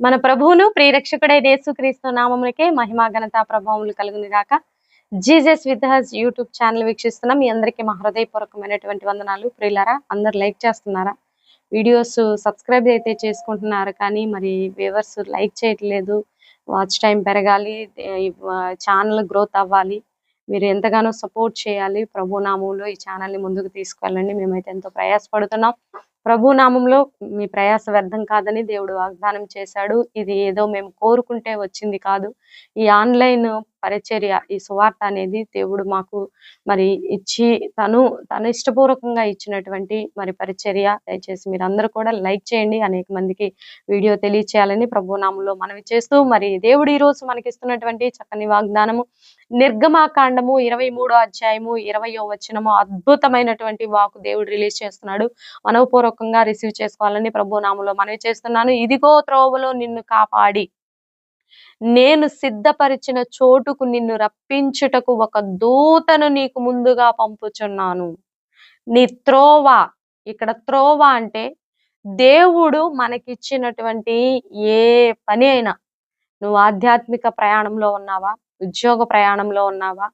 మన ప్రభువును ప్రియరక్షకుడైన యేసుక్రీస్తు నామములకే మహిమా ఘనత ప్రభావములు కలుగును గాక. Jesus with us YouTube channel వీక్షిస్తున్నాం మీ అందరికీ మా హృదయపూర్వకమైనటువంటి వందనాలు. ప్రియులారా అందరు లైక్ చేస్తున్నారా? వీడియోస్ సబ్స్క్రైబ్ అయితే చేసుకుంటున్నారు కానీ మరి వ్యూవర్స్ లైక్ చేయట్లేదు. వాచ్ టైం పెరగాలి ఛానల్ గ్రోత్ అవ్వాలి. మీరు ఎంతగానో సపోర్ట్ చేయాలి. ప్రభు నామంలో ఈ ఛానల్ని ముందుకు తీసుకెళ్ళండి మేమైతే ఎంతో ప్రయాసపడుతున్నాం. ప్రభు నామంలో మీ ప్రయాస వ్యర్థం కాదని దేవుడు వాగ్దానం చేశాడు. ఇది ఏదో మేము కోరుకుంటే వచ్చింది కాదు. ఈ ఆన్లైన్ పరిచర్య ఈ సువార్త అనేది దేవుడు మాకు మరి ఇచ్చి తను తను ఇష్టపూర్వకంగా ఇచ్చినటువంటి మరి పరిచర్య. దయచేసి మీరు కూడా లైక్ చేయండి. అనేక మందికి వీడియో తెలియచేయాలని ప్రభు నామంలో మనవి చేస్తూ మరి దేవుడు ఈ రోజు మనకి ఇస్తున్నటువంటి చక్కని వాగ్దానము నిర్గమాకాండము ఇరవై మూడో అధ్యాయము ఇరవయో వచనము అద్భుతమైనటువంటి వాకు దేవుడు రిలీజ్ చేస్తున్నాడు. మనవపూర్వకంగా రిసీవ్ చేసుకోవాలని ప్రభు నామంలో మనవి చేస్తున్నాను. ఇదిగో త్రోవలో నిన్ను కాపాడి నేను సిద్ధపరిచిన చోటుకు నిన్ను రప్పించుటకు ఒక దూతను నీకు ముందుగా పంపుచున్నాను. నీ త్రోవ ఇక్కడ త్రోవ అంటే దేవుడు మనకిచ్చినటువంటి ఏ పని అయినా. నువ్వు ఆధ్యాత్మిక ప్రయాణంలో ఉన్నావా? ఉద్యోగ ప్రయాణంలో ఉన్నావా?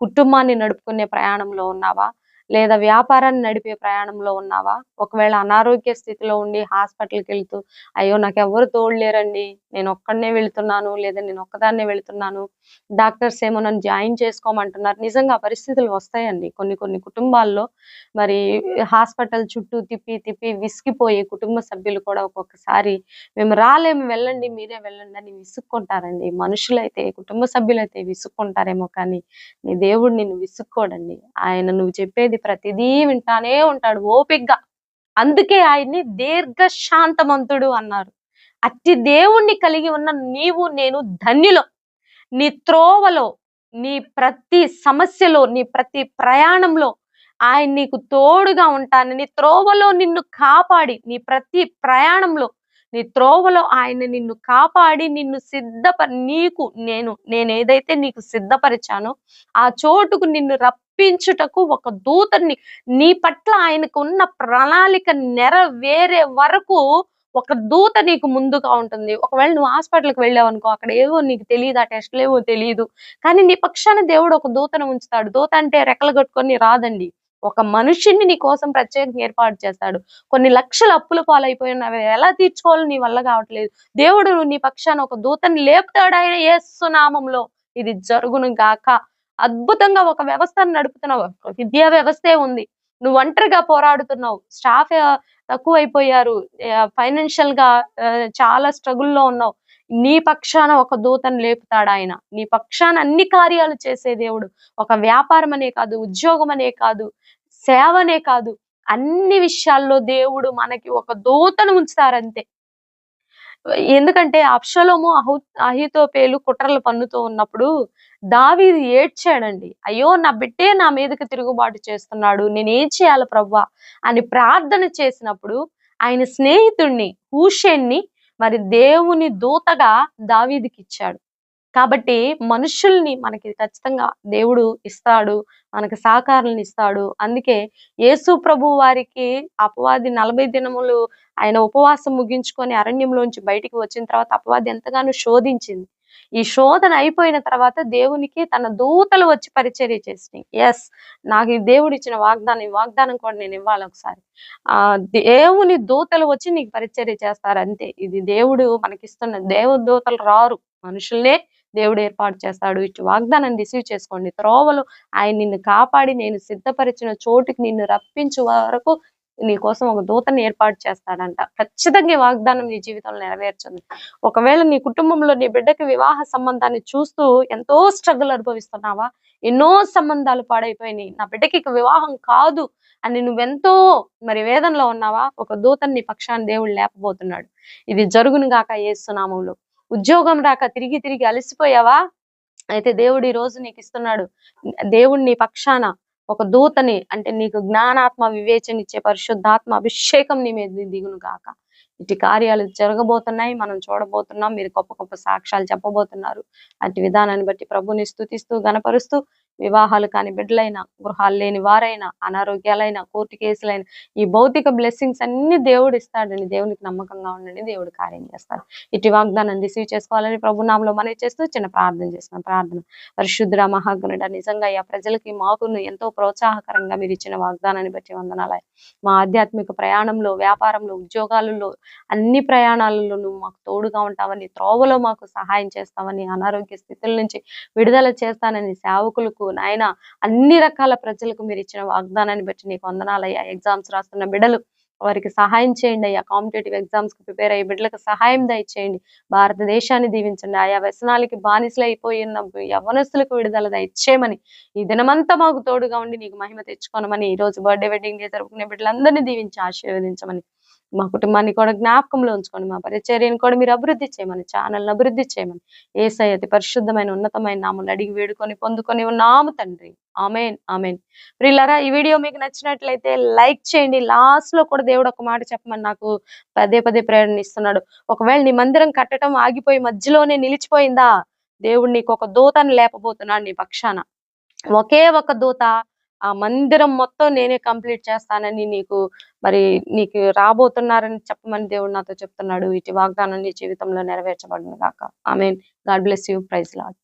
కుటుంబాన్ని నడుపుకునే ప్రయాణంలో ఉన్నావా? లేదా వ్యాపారాన్ని నడిపే ప్రయాణంలో ఉన్నావా? ఒకవేళ అనారోగ్య స్థితిలో ఉండి హాస్పిటల్కి వెళ్తూ అయ్యో నాకు ఎవరు తోడలేరండి నేను ఒక్కడనే వెళ్తున్నాను లేదా నేను ఒక్కదాన్నే వెళ్తున్నాను. డాక్టర్స్ ఏమో నన్ను జాయిన్ చేసుకోమంటున్నారు. నిజంగా పరిస్థితులు వస్తాయండి. కొన్ని కొన్ని కుటుంబాల్లో మరి హాస్పిటల్ చుట్టూ తిప్పి తిప్పి విసిగిపోయే కుటుంబ సభ్యులు కూడా ఒక్కొక్కసారి మేము రాలేము వెళ్ళండి మీరే వెళ్ళండి అని విసుక్కుంటారండి. మనుషులైతే కుటుంబ సభ్యులైతే విసుక్కుంటారేమో కానీ నీ దేవుడు నిన్ను విసుక్కోడండి. ఆయన నువ్వు చెప్పేది ప్రతిదీ వింటానే ఉంటాడు ఓపిగ్గా. అందుకే ఆయన్ని దీర్ఘశాంతమంతుడు అన్నారు. అట్టి దేవుణ్ణి కలిగి ఉన్న నీవు నేను ధన్యులో. నీ త్రోవలో నీ ప్రతి సమస్యలో నీ ప్రతి ప్రయాణంలో ఆయన నీకు తోడుగా ఉంటాను నీ త్రోవలో నిన్ను కాపాడి నీ ప్రతి ప్రయాణంలో నీ త్రోవలో ఆయన నిన్ను కాపాడి నిన్ను సిద్ధప నీకు నేను నేను ఏదైతే నీకు సిద్ధపరిచానో ఆ చోటుకు నిన్ను రప్పించుటకు ఒక దూతని నీ పట్ల ఆయనకు ఉన్న ప్రణాళిక నెరవేరే వరకు ఒక దూత నీకు ముందుగా ఉంటుంది. ఒకవేళ నువ్వు హాస్పిటల్కి వెళ్ళావు అనుకో అక్కడ ఏవో నీకు తెలియదు ఆ టెస్ట్లు ఏవో తెలియదు కానీ నీ పక్షాన దేవుడు ఒక దూతను ఉంచుతాడు. దూత అంటే రెక్కలు కట్టుకొని రాదండి. ఒక మనిషిని నీ కోసం ప్రత్యేకంగా ఏర్పాటు చేస్తాడు. కొన్ని లక్షల అప్పుల పాలైపోయిన అవి ఎలా తీర్చుకోవాలో నీ వల్ల కావట్లేదు. దేవుడు నీ పక్షాన ఒక దూతని లేపుతాడు ఆయన ఏసునామంలో ఇది జరుగును గాక. అద్భుతంగా ఒక వ్యవస్థను నడుపుతున్నావు విద్యా వ్యవస్థే ఉంది. నువ్వు ఒంటరిగా పోరాడుతున్నావు. స్టాఫ్ తక్కువైపోయారు. ఫైనాన్షియల్గా చాలా స్ట్రగుల్లో ఉన్నావు. నీ పక్షాన ఒక దూతను లేపుతాడు ఆయన. నీ పక్షాన అన్ని కార్యాలు చేసే దేవుడు. ఒక వ్యాపారం అనే కాదు ఉద్యోగం అనే కాదు సేవనే కాదు. అన్ని విషయాల్లో దేవుడు మనకి ఒక దూతను ఉంచుతారంతే. ఎందుకంటే అప్షలోము అహు అహితోపేలు కుట్రలు పన్నుతూ ఉన్నప్పుడు దావీదు ఏడ్చాడండి. అయ్యో నా బిడ్డే నా మీదకి తిరుగుబాటు చేస్తున్నాడు నేను చేయాలి ప్రవ్వా అని ప్రార్థన చేసినప్పుడు ఆయన స్నేహితుణ్ణి హూషేన్ని మరి దేవుని దూతగా దావీదికి ఇచ్చాడు కాబట్టి మనుషుల్ని మనకి ఖచ్చితంగా దేవుడు ఇస్తాడు మనకి సహకారాలను ఇస్తాడు. అందుకే యేసు ప్రభు వారికి అపవాది నలభై దినములు ఆయన ఉపవాసం ముగించుకొని అరణ్యంలోంచి బయటికి వచ్చిన తర్వాత అపవాది ఎంతగానో శోధించింది. ఈ శోధన అయిపోయిన తర్వాత దేవునికి తన దూతలు వచ్చి పరిచర్య చేసినాయి. ఎస్ నాకు ఈ దేవుడు ఇచ్చిన వాగ్దానం వాగ్దానం కూడా నేను ఇవ్వాలి ఒకసారి. ఆ దేవుని దూతలు వచ్చి నీకు పరిచర్య చేస్తారు అంతే. ఇది దేవుడు మనకిస్తున్న దేవు దూతలు రారు. మనుషుల్నే దేవుడు ఏర్పాటు చేస్తాడు. ఇటు వాగ్దానం రిసీవ్ చేసుకోండి. త్రోవలు ఆయన నిన్ను కాపాడి నేను సిద్ధపరిచిన చోటుకి నిన్ను రప్పించు వరకు నీ కోసం ఒక దూతని ఏర్పాటు చేస్తాడంట. ఖచ్చితంగా వాగ్దానం నీ జీవితంలో నెరవేర్చుంది ఒకవేళ నీ కుటుంబంలో నీ బిడ్డకి వివాహ సంబంధాన్ని చూస్తూ ఎంతో స్ట్రగుల్ అనుభవిస్తున్నావా? ఎన్నో సంబంధాలు పాడైపోయినాయి. నా బిడ్డకి వివాహం కాదు అని నువ్వెంతో మరి వేదనలో ఉన్నావా? ఒక దూతని నీ పక్షాన్ని దేవుడు లేపబోతున్నాడు. ఇది జరుగును గాక ఏసునామంలో ఉద్యోగం రాక తిరిగి తిరిగి అలసిపోయావా? అయితే దేవుడు ఈ రోజు నీకు ఇస్తున్నాడు. దేవుడు నీ పక్షాన ఒక దూతని అంటే నీకు జ్ఞానాత్మ వివేచన ఇచ్చే పరిశుద్ధాత్మ అభిషేకం నీ మీద దిగును గాక. ఇటు కార్యాలు జరగబోతున్నాయి మనం చూడబోతున్నాం మీరు గొప్ప గొప్ప సాక్ష్యాలు చెప్పబోతున్నారు. అటు విధానాన్ని బట్టి ప్రభుని స్థుతిస్తూ గనపరుస్తూ వివాహాలు కాని బిడ్డలైనా గృహాలు లేని వారైనా అనారోగ్యాలైనా కోర్టు కేసులైనా ఈ భౌతిక బ్లెస్సింగ్స్ అన్ని దేవుడు ఇస్తాడని దేవునికి నమ్మకంగా ఉండండి దేవుడు కార్యం చేస్తాడు. ఇటు వాగ్దానం రిసీవ్ చేసుకోవాలని ప్రభునామంలో మనవి చేస్తూ చిన్న ప్రార్థన చేస్తున్నాం. ప్రార్థన. పరిశుద్ధ మహాగణుడ నిజంగా ఈ ప్రజలకి మాకు ఎంతో ప్రోత్సాహకరంగా మీరు ఇచ్చిన వాగ్దానాన్ని బట్టి వందనాలయ మా ఆధ్యాత్మిక ప్రయాణంలో వ్యాపారంలో ఉద్యోగాలలో అన్ని ప్రయాణాలలో నువ్వు మాకు తోడుగా ఉంటావని త్రోవలో మాకు సహాయం చేస్తావని అనారోగ్య స్థితుల నుంచి విడుదల చేస్తానని సేవకులకు నాయన అన్ని రకాల ప్రజలకు మీరు ఇచ్చిన వాగ్దానాన్ని బట్టి నీకు వందనాలయ్యా ఎగ్జామ్స్ రాస్తున్న బిడ్డలు వారికి సహాయం చేయండి అయ్యా. కాంపిటేటివ్ ఎగ్జామ్స్కి ప్రిపేర్ అయ్యే బిడ్డలకు సహాయం దయచేయండి. భారతదేశాన్ని దీవించండి ఆయా వ్యసనాలకి బానిసలు అయిపోయి ఉన్న యవనస్తులకు విడుదల దయచేయమని ఈ దినమంతా మాకు తోడుగా ఉండి నీకు మహిమ తెచ్చుకోనమని ఈ రోజు బర్త్డే వెడ్డింగ్ డే జరుపుకునే బిడ్డలందరినీ దీవించి ఆశీర్వదించమని మా కుటుంబాన్ని కూడా జ్ఞాపకంలో ఉంచుకోండి మా పరిచర్యను కూడా మీరు అభివృద్ధి చేయమని ఛానల్ని అభివృద్ధి చేయమని ఏసై అతి పరిశుద్ధమైన ఉన్నతమైన నామలు అడిగి వేడుకొని పొందుకొని ఉన్నాము తండ్రి. Amen amen. ప్రిల్లరా ఈ వీడియో మీకు నచ్చినట్లయితే లైక్ చేయండి. లాస్ట్లో కూడా దేవుడు ఒక మాట చెప్పమని నాకు పదే పదే ప్రేరణ ఇస్తున్నాడు. ఒకవేళ నీ మందిరం కట్టడం ఆగిపోయి మధ్యలోనే నిలిచిపోయిందా? దేవుడు నీకు ఒక దూతను లేపబోతున్నాడు నీ పక్షాన. ఒకే ఒక దూత ఆ మందిరం మొత్తం నేనే కంప్లీట్ చేస్తానని నీకు మరి నీకు రాబోతున్నారని చెప్పమని దేవుడు నాతో చెప్తున్నాడు. ఇటు వాగ్దానం నీ జీవితంలో దాకా I mean God bless you. Praise Lord.